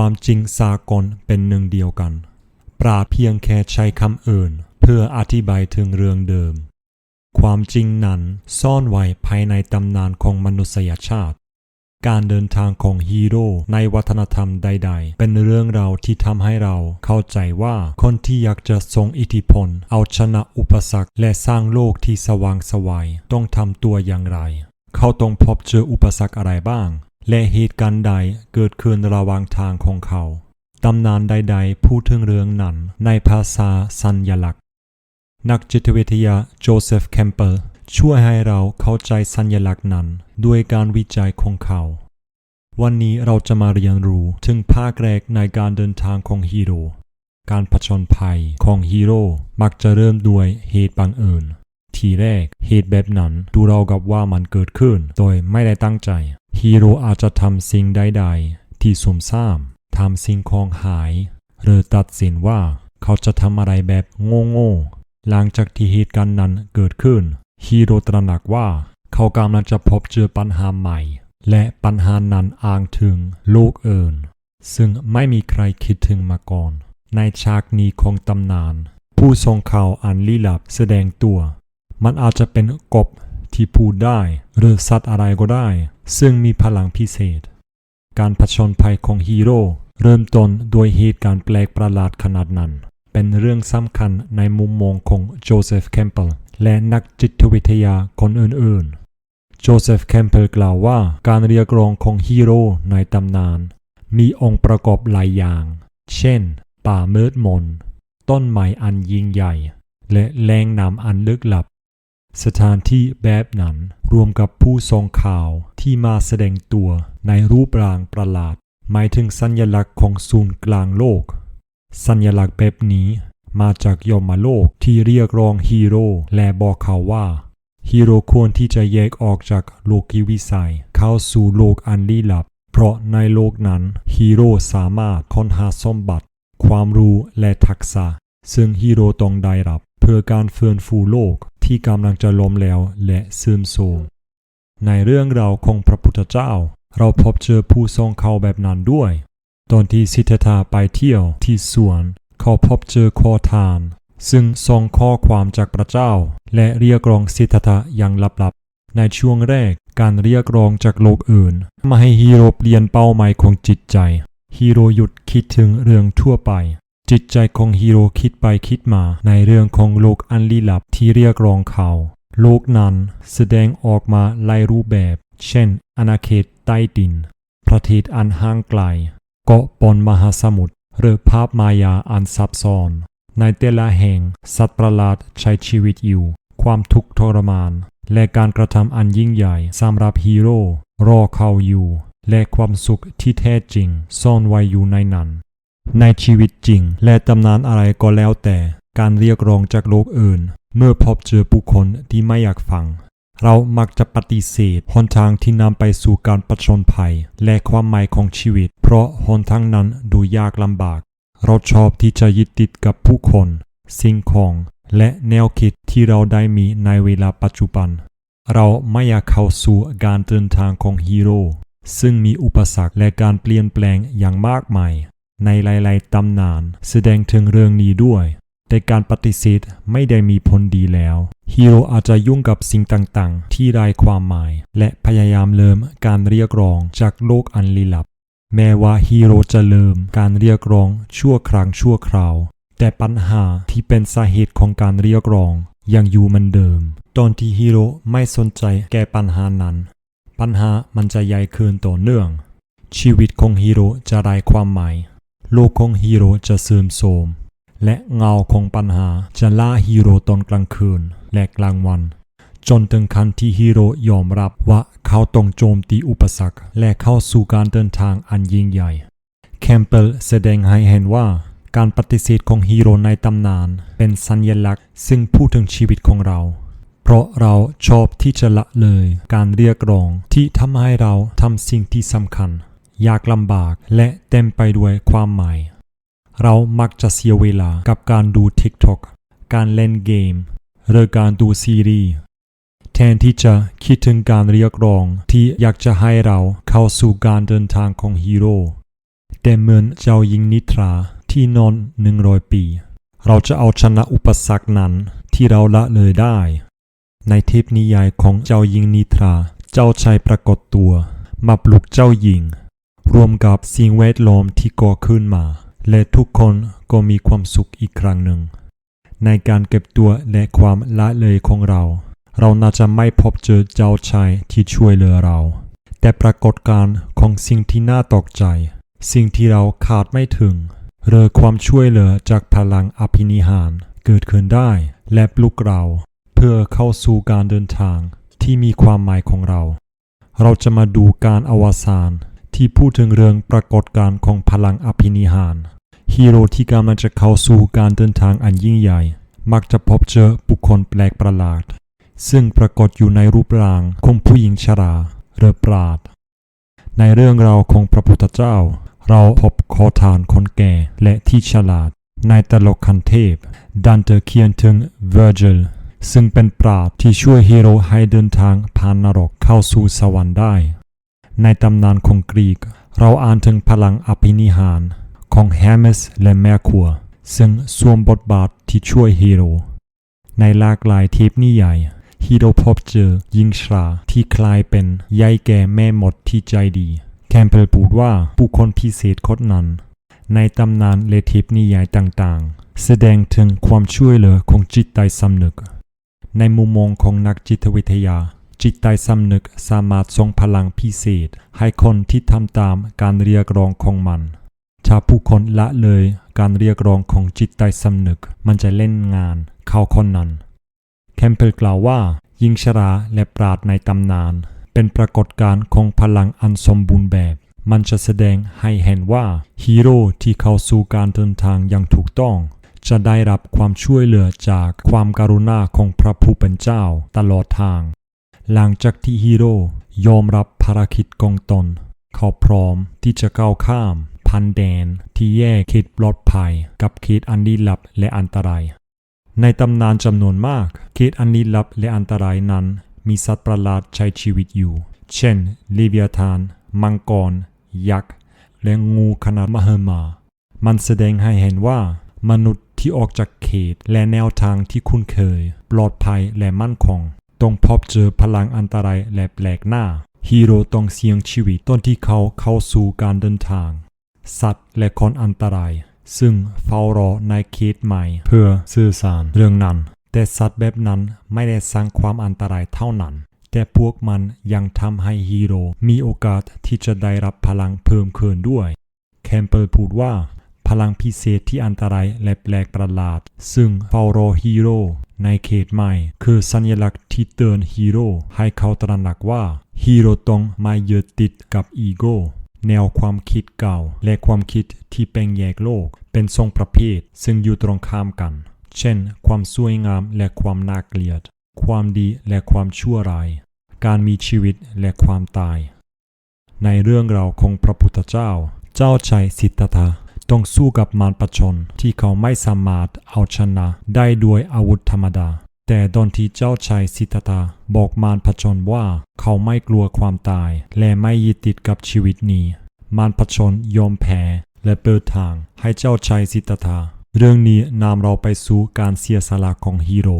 ความจริงสากลเป็นหนึ่งเดียวกัน ปราเพียงแค่ใช้คำอื่น เพื่ออธิบายถึงเรื่องเดิม ความจริงนั้นซ่อนไว้ภายในตำนานของมนุษยชาติ การเดินทางของฮีโร่ในวัฒนธรรมใด ๆ เป็นเรื่องราวที่ทำให้เราเข้าใจว่าคนที่อยากจะทรงอิทธิพล เอาชนะอุปสรรคและสร้างโลกที่สว่างไสวัยต้องทำตัวอย่างไร เขาต้องพบเจออุปสรรคอะไรบ้าง และเหตุการณ์ใดเกิดขึ้นระหว่างทางของเขา ตำนานใดๆพูดถึงเรื่องนั้นในภาษาสัญลักษณ์ นักจิตวิทยาโจเซฟแคมเปอร์ช่วยให้เราเข้าใจสัญลักษณ์นั้นด้วยการวิจัยของเขา วันนี้เราจะมาเรียนรู้ถึงภาคแรกในการเดินทางของฮีโร่การผจญภัยของฮีโร่มักจะเริ่มด้วยเหตุบังเอิญทีแรกเหตุแบบนั้นดูเรากับว่ามันเกิดขึ้น โดยไม่ได้ตั้งใจ ฮีโร่อาจจะทำสิ่งใดๆ ที่สุ่มซ่ามทำสิ่งของหาย หรือตัดสินว่าเขาจะทำอะไรแบบโง่ๆหลังจากที่เหตุการณ์นั้นเกิดขึ้น ฮีโร่ตระหนักว่าเขากำลังจะพบเจอปัญหาใหม่ และปัญหานั้นอ้างถึงโลกเอินซึ่งไม่มีใครคิดถึงมาก่อน ในฉากนี้ของตำนาน ผู้ทรงข่าวอันลี้ลับแสดงตัว มันอาจจะเป็นกบ ที่พูดได้ หรือสัตว์อะไรก็ได้ ซึ่งมีพลังพิเศษ การผจญภัยของฮีโร่เริ่มต้นโดยเหตุการณ์แปลกประหลาดขนาดนั้น เป็นเรื่องสำคัญในมุมมองของโจเซฟแคมเปลและนักจิตวิทยาคนอื่นๆ โจเซฟแคมเปลกล่าวว่าการเรียกร้องของฮีโร่ในตำนาน มีองค์ประกอบหลายอย่าง เช่น ป่ามืดมน ต้นไม้อันยิ่งใหญ่ และแรงน้ำอันลึกลับ สถานที่แบบนั้นรวมกับผู้ทรงข่าวที่มาแสดงตัวในรูปร่างประหลาด หมายถึงสัญลักษณ์ของศูนย์กลางโลก สัญลักษณ์แบบนี้มาจากยมโลกที่เรียกร้องฮีโร่และบอกเขาว่าฮีโร่ควรที่จะแยกออกจากโลกิวิสัย เข้าสู่โลกอันลี้ลับ เพราะในโลกนั้นฮีโร่สามารถค้นหาสมบัติ ความรู้และทักษะ ซึ่งฮีโร่ต้องได้รับ เพื่อการเฟื้นฟูโลก ที่กำลังจะล้มแล้วและเสื่อมโทรมในเรื่องราวของพระพุทธเจ้า เราพบเจอผู้ทรงเขาแบบนั้นด้วย ตอนที่สิทธัตถะไปเที่ยวที่สวน เขาพบเจอคอทาน ซึ่งส่งข้อความจากพระเจ้า และเรียกร้องสิทธัตถะอย่างลับๆ ในช่วงแรกการเรียกร้องจากโลกอื่น มาให้ฮีโร่เปลี่ยนเป้าหมายของจิตใจฮีโร่หยุดคิดถึงเรื่องทั่วไป จิตใจของฮีโร่คิดไปคิดมาในเรื่องของโลกอันลี้ลับที่เรียกร้องเขา โลกนั้นแสดงออกมาหลายรูปแบบ เช่น อาณาเขตใต้ดิน ประเทศอันห่างไกล เกาะปนมหาสมุทร หรือภาพมายาอันซับซ้อน ในแต่ละแห่งสัตว์ประหลาดใช้ชีวิตอยู่ ความทุกข์ทรมาน และการกระทำอันยิ่งใหญ่สำหรับฮีโร่รอเขาอยู่ และความสุขที่แท้จริงซ่อนไว้อยู่ในนั้น ในชีวิตจริง และตำนานอะไรก็แล้วแต่การเรียกร้องจากโลกอื่น เมื่อพบเจอผู้คนที่ไม่อยากฟัง เรามักจะปฏิเสธหนทางที่นำไปสู่การประชนภัย และความหมายของชีวิต เพราะหนทางนั้นดูยากลำบาก เราชอบที่จะยึดติดกับผู้คน สิ่งของ และแนวคิดที่เราได้มีในเวลาปัจจุบัน เราไม่อยากเข้าสู่การเดินทางของฮีโร่ซึ่งมีอุปสรรคและการเปลี่ยนแปลงอย่างมากมาย ในหลายๆตำนานแสดงถึงเรื่องนี้ด้วย แต่การปฏิเสธไม่ได้มีผลดีแล้วฮีโร่อาจจะยุ่งกับสิ่งต่างๆ ที่ไร้ความหมาย และพยายามเริ่มการเรียกร้องจากโลกอันลี้ลับ แม้ว่าฮีโร่จะเริ่มการเรียกร้องชั่วครั้งชั่วคราว แต่ปัญหาที่เป็นสาเหตุของการเรียกร้องยังอยู่เหมือนเดิม ตอนที่ฮีโร่ไม่สนใจแก้ปัญหานั้น ปัญหามันจะใหญ่ขึ้นต่อเนื่อง ชีวิตของฮีโร่จะไร้ความหมาย โลกของฮีโร่จะเสื่อมโทรม และเงาของปัญหาจะล่าฮีโร่ตอนกลางคืนและกลางวัน จนถึงขั้นที่ฮีโร่ยอมรับว่าเขาต้องโจมตีอุปสรรค และเข้าสู่การเดินทางอันยิ่งใหญ่ แคมเปลแสดงให้เห็นว่าการปฏิเสธของฮีโร่ในตำนาน เป็นสัญลักษณ์ ซึ่งพูดถึงชีวิตของเรา เพราะเราชอบที่จะละเลยการเรียกร้องที่ทำให้เราทำสิ่งที่สำคัญ ยากลำบากและเต็มไปด้วยความหมาย เรามักจะเสียเวลากับการดู TikTok การเล่นเกม หรือการดูซีรีส์แทนที่จะคิดถึงการเรียกร้องที่อยากจะให้เราเข้าสู่การเดินทางของฮีโร่แต่เหมือนเจ้าหญิงนิทราที่นอนหนึ่งร้อยปี เราจะเอาชนะอุปสรรคนั้นที่เราละเลยได้ ในเทพนิยายของเจ้าหญิงนิทรา เจ้าชายปรากฏตัว มาปลุกเจ้าหญิง รวมกับสิ่งแวดล้อมที่ก่อขึ้นมา และทุกคนก็มีความสุขอีกครั้งหนึ่ง ในการเก็บตัวและความละเลยของเรา เราน่าจะไม่พบเจอเจ้าชายที่ช่วยเหลือเรา แต่ปรากฏการณ์ของสิ่งที่น่าตกใจ สิ่งที่เราขาดไม่ถึงหรือความช่วยเหลือจากพลังอภินิหารเกิดขึ้นได้ และปลุกเรา เพื่อเข้าสู่การเดินทางที่มีความหมายของเรา เราจะมาดูการอวสาน ที่พูดถึงเรื่องปรากฏการณ์ของพลังอภินิหารฮีโร่ที่กำลังจะเข้าสู่การเดินทางอันยิ่งใหญ่ มักจะพบเจอบุคคลแปลกประหลาด ซึ่งปรากฏอยู่ในรูปร่างของผู้หญิงชราหรือปราด ในเรื่องราวของพระพุทธเจ้า เราพบขอทานคนแก่และที่ฉลาด ในตลกคันเทพ ดันเตอร์เขียนถึงเวอร์จิลซึ่งเป็นปราดที่ช่วยฮีโร่ให้เดินทางผ่านนรกเข้าสู่สวรรค์ได้ ในตำนานของกรีก เราอ่านถึงพลังอภินิหารของแฮมสและแมคคัว ซึ่งสวมบทบาทที่ช่วยฮีโร่ในหลากหลายเทปนิยายฮีโร่พบเจอหญิงชราที่คลายเป็นยายแก่แม่หมดที่ใจดี แคมเปลพูดว่าผู้คนพิเศษคนนั้น ในตำนานและเทปนิยายต่างๆ แสดงถึงความช่วยเหลือของจิตใต้สำนึก ในมุมมองของนักจิตวิทยา จิตใต้สำนึกสามารถส่งพลังพิเศษ ให้คนที่ทำตามการเรียกร้องของมันถ้าผู้คนละเลยการเรียกร้องของจิตใต้สำนึก มันจะเล่นงานเข้าคนนั้น แคมเปลกล่าวว่าหญิงชราและปราดในตำนาน เป็นปรากฏการณ์ของพลังอันสมบูรณ์แบบ มันจะแสดงให้เห็นว่าฮีโร่ที่เข้าสู่การเดินทางอย่างถูกต้องจะได้รับความช่วยเหลือจากความการุณาของพระผู้เป็นเจ้าตลอดทาง หลังจากที่ฮีโร่ยอมรับภารกิจของตน เขาพร้อมที่จะก้าวข้ามพันแดนที่แยกเขตปลอดภัย กับเขตอันลี้ลับและอันตราย ในตำนานจำนวนมากเขตอันลี้ลับและอันตรายนั้น มีสัตว์ประหลาดใช้ชีวิตอยู่ เช่นลิเวียธาน มังกร ยักษ์ และงูขนาดมหมา มันแสดงให้เห็นว่ามนุษย์ที่ออกจากเขตและแนวทางที่คุ้นเคย ปลอดภัยและมั่นคง ต้องพบเจอพลังอันตรายและแปลกหน้า ฮีโร่ต้องเสี่ยงชีวิตต้นที่เขาเข้าสู่การเดินทาง สัตว์และคนอันตราย ซึ่งเฝ้ารอในเขตใหม่ เพื่อสื่อสารเรื่องนั้น แต่สัตว์แบบนั้นไม่ได้สร้างความอันตรายเท่านั้น แต่พวกมันยังทำให้ฮีโร่มีโอกาสที่จะได้รับพลังเพิ่มขึ้นด้วย แคมเปลพูดว่าพลังพิเศษที่อันตรายและแปลกประหลาด ซึ่งเฝ้ารอฮีโร่ ในเขตใหม่ คือสัญลักษณ์ที่เตือนฮีโร่ให้เขาตระหนักว่าฮีโร่ต้องไม่ยึดติดกับอีโก้แนวความคิดเก่า และความคิดที่แบ่งแยกโลก เป็นทรงประเภท ซึ่งอยู่ตรงข้ามกัน เช่น ความสวยงามและความน่าเกลียด ความดีและความชั่วร้าย การมีชีวิตและความตาย ในเรื่องราวของพระพุทธเจ้า เจ้าชายสิทธัตถะ ต้องสู้กับมารประชนที่เขาไม่สามารถเอาชนะได้ด้วยอาวุธธรรมดา แต่ตอนที่เจ้าชายสิทธัตถะบอกมารผชนว่าเขาไม่กลัวความตาย และไม่ยึดติดกับชีวิตนี้ มารผชนยอมแพ้และเปิดทางให้เจ้าชายสิทธัตถะเรื่องนี้นำเราไปสู่การเสียสละของฮีโร่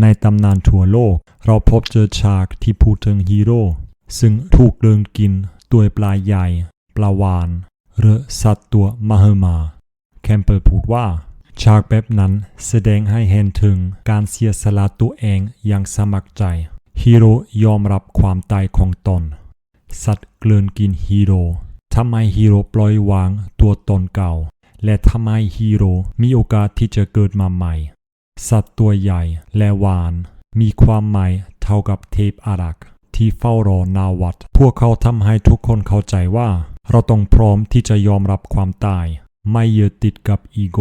ในตำนานทั่วโลกเราพบเจอฉากที่พูดถึงฮีโร่ซึ่งถูกเดินกินด้วยปลาใหญ่ ปลาวาน หรือสัตว์ตัวมหมาแคมเปลพูดว่า ฉากแบบนั้นแสดงให้เห็นถึงการเสียสละตัวเองอย่างสมัครใจ ฮีโร่ยอมรับความตายของตน สัตว์เกลืนกินฮีโร่ทำให้ฮีโร่ปล่อยวางตัวตนเก่า และทำให้ฮีโร่มีโอกาสที่จะเกิดมาใหม่ สัตว์ตัวใหญ่และหวาน มีความหมายเท่ากับเทพอารักษ์ที่เฝ้ารอนาวัด พวกเขาทำให้ทุกคนเข้าใจว่า เราต้องพร้อมที่จะยอมรับความตาย ไม่ยึดติดกับอีโก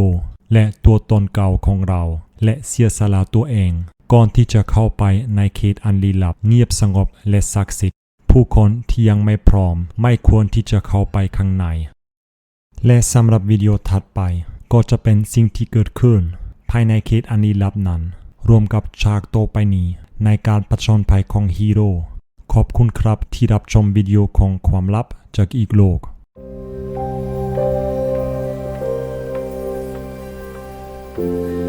และตัวตนเก่าของเรา และเสียสละตัวเอง ก่อนที่จะเข้าไปในเขตอันลี้ลับเงียบสงบและศักดิ์สิทธิ์ผู้คนที่ยังไม่พร้อม ไม่ควรที่จะเข้าไปข้างใน และสำหรับวิดีโอถัดไป ก็จะเป็นสิ่งที่เกิดขึ้น ภายในเขตอันลี้ลับนั้น รวมกับฉากโตไปนี้ในการผจญภัยของฮีโร่ขอบคุณครับที่รับชมวิดีโอของความลับ Jacques I. Glock. Musik